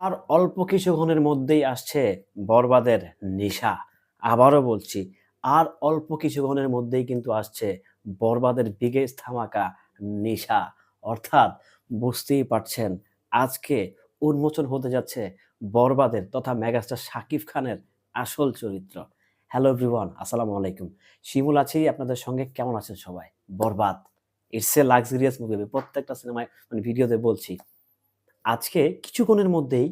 আর অল্প কিছু কিছুক্ষণের মধ্যেই আসছে বরবাদের নিশা। আবারও বলছি, আর অল্প কিছু কিছুক্ষণের মধ্যেই কিন্তু আসছে বরবাদের বিগেস্ট ধামাকা নিশা। অর্থাৎ বুঝতেই পারছেন, আজকে উন্মোচন হতে যাচ্ছে বরবাদের তথা মেগাস্টার শাকিব খানের আসল চরিত্র। হ্যালো এভরিওয়ান, আসসালামু আলাইকুম। শিমুল আছি, আপনাদের সঙ্গে। কেমন আছেন সবাই? Borbaad. It's a luxurious movie প্রত্যেকটা সিনেমায় মানে ভিডিওতে বলছি আজকে কিছুক্ষণের মধ্যেই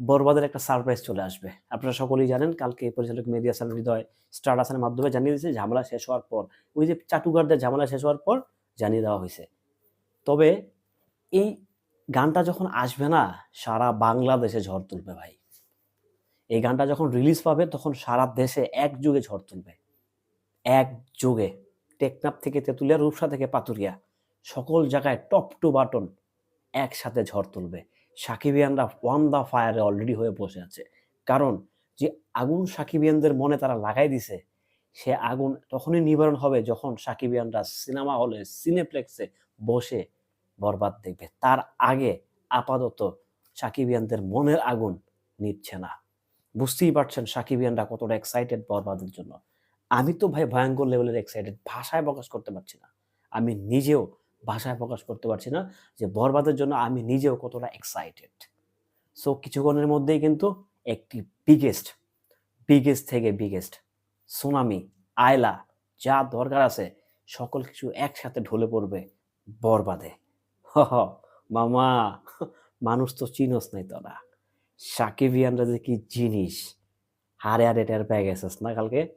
বরবাদের একটা সারপ্রাইজ চলে আসবে। আপনারা সকলেই জানেন, কালকে পরিচালক মেহেদি হাসান হৃদয় স্টার হাসানের মাধ্যমে জানিয়ে দিয়েছে, ঝামেলা শেষ হওয়ার পর, ওই যে চাটুগারদের ঝামেলা শেষ হওয়ার পর জানিয়ে দেওয়া হয়েছে। তবে এই গানটা যখন আসবে না, সারা বাংলাদেশে ঝড় তুলবে ভাই। এই গানটা যখন রিলিজ পাবে, তখন সারা দেশে এক যুগে ঝড় তুলবে। এক যুগে টেকনাপ থেকে তেঁতুলিয়া, রূপসা থেকে পাতুরিয়া। সকল জায়গায় টপ টু বাটন একসাথে ঝড় তুলবে। সাকিবিয়ানরা ওয়ান দা ফায়ারে অলরেডি হয়ে বসে আছে। কারণ যে আগুন সাকিবিয়ানদের মনে তারা লাগাই দিছে, সে আগুন তখনই নিবারণ হবে যখন সাকিবিয়ানরা সিনেমা হলে সিনেপ্লেক্সে বসে বরবাদ দেখবে। তার আগে আপাতত সাকিবিয়ানদের মনের আগুন নিচ্ছে না। বুঝতেই পারছেন সাকিবিয়ানরা কতটা এক্সাইটেড বরবাদের জন্য। আমি তো ভাই ভয়ঙ্কর লেভেলের এক্সাইটেড ভাষায় প্রকাশ করতে পারছি না। আমি নিজেও ভাষায় প্রকাশ করতে পারছি না যে বরবাদের জন্য আমি নিজেও কতটা এক্সাইটেড সো কিছুক্ষণের মধ্যেই কিন্তু একটি বিগেস্ট বিগেস্ট থেকে বিগেস্ট সুনামি আয়লা, যা দরকার আছে, সকল কিছু একসাথে ঢলে পড়বে বরবাদে। হ মামা, মানুষ তো চিনস নাই তোরা। সাকিবিয়ানরা যে কি জিনিস। হারে হারে টের পেয়ে গেছিস না কালকে?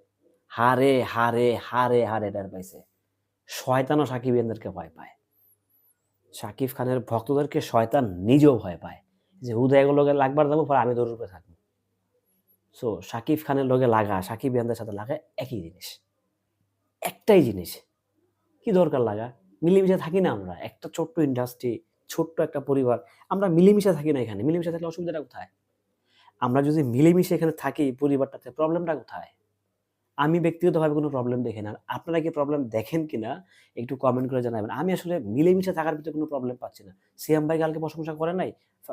হারে হারে হারে হারে টের পাইছে। শয়তানও সাকিবিয়ানদেরকে ভয় পায়। সাকিব খানের ভক্তদেরকে শয়তান নিজেও ভয় পায় যে হুদয় লোকে লাগবার যাব, পরে আমি তোর রূপে থাকব। সো সাকিব খানের লোকে লাগা সাকিব ইয়ানদের সাথে লাগা একই জিনিস। একটাই জিনিস। কি দরকার লাগা? মিলেমিশে থাকি না আমরা। একটা ছোট্ট ইন্ডাস্ট্রি ছোট্ট একটা পরিবার। আমরা মিলেমিশে থাকি না এখানে। মিলেমিশে থাকলে অসুবিধাটা কোথায়? আমরা যদি মিলেমিশে এখানে থাকি, পরিবারটাতে প্রবলেমটা কোথায়? আমি ব্যক্তিগতভাবে কোনো প্রবলেম দেখি না। আপনারা কি প্রবলেম দেখেন কি না একটু কমেন্ট করে জানাবেন। আমি আসলে মিলেমিশে থাকার ভিতরে কোনো প্রবলেম পাচ্ছি না। সিএম ভাই কালকে প্রশংসা করে নাই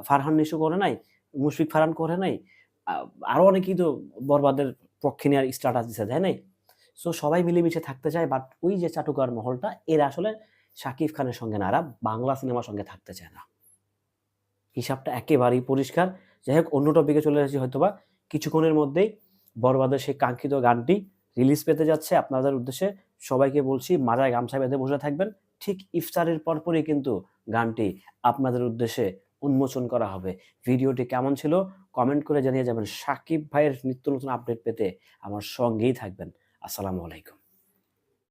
ফারহান নিশু করে নাই, মুশফিক ফারহান করে নাই আরও আরও অনেকেই তো বরবাদের পক্ষে নেওয়ার স্ট্যাটাস দিছে, তাই নাই? সো সবাই মিলেমিশে থাকতে চায় বাট ওই যে চাটুকার মহলটা, এরা আসলে শাকিব খানের সঙ্গে না, এরা বাংলা সিনেমার সঙ্গে থাকতে চায় না। হিসাবটা একেবারেই পরিষ্কার। যাই হোক, অন্য টপিকে চলে আসছি হয়তোবা। কিছুক্ষণের মধ্যেই বরবাদের সেই কাঙ্ক্ষিত গানটি রিলিজ পেতে যাচ্ছে। আপনাদের উদ্দেশ্যে সবাইকে বলছি, মাজায় গামছা বেঁধে বসে থাকবেন। ঠিক ইফতারের পরপরই কিন্তু গানটি আপনাদের উদ্দেশ্যে উন্মোচন করা হবে। ভিডিওটি কেমন ছিল কমেন্ট করে জানিয়ে যাবেন। সাকিব ভাইয়ের নিত্য নতুন আপডেট পেতে আমার সঙ্গেই থাকবেন। আসসালামু আলাইকুম।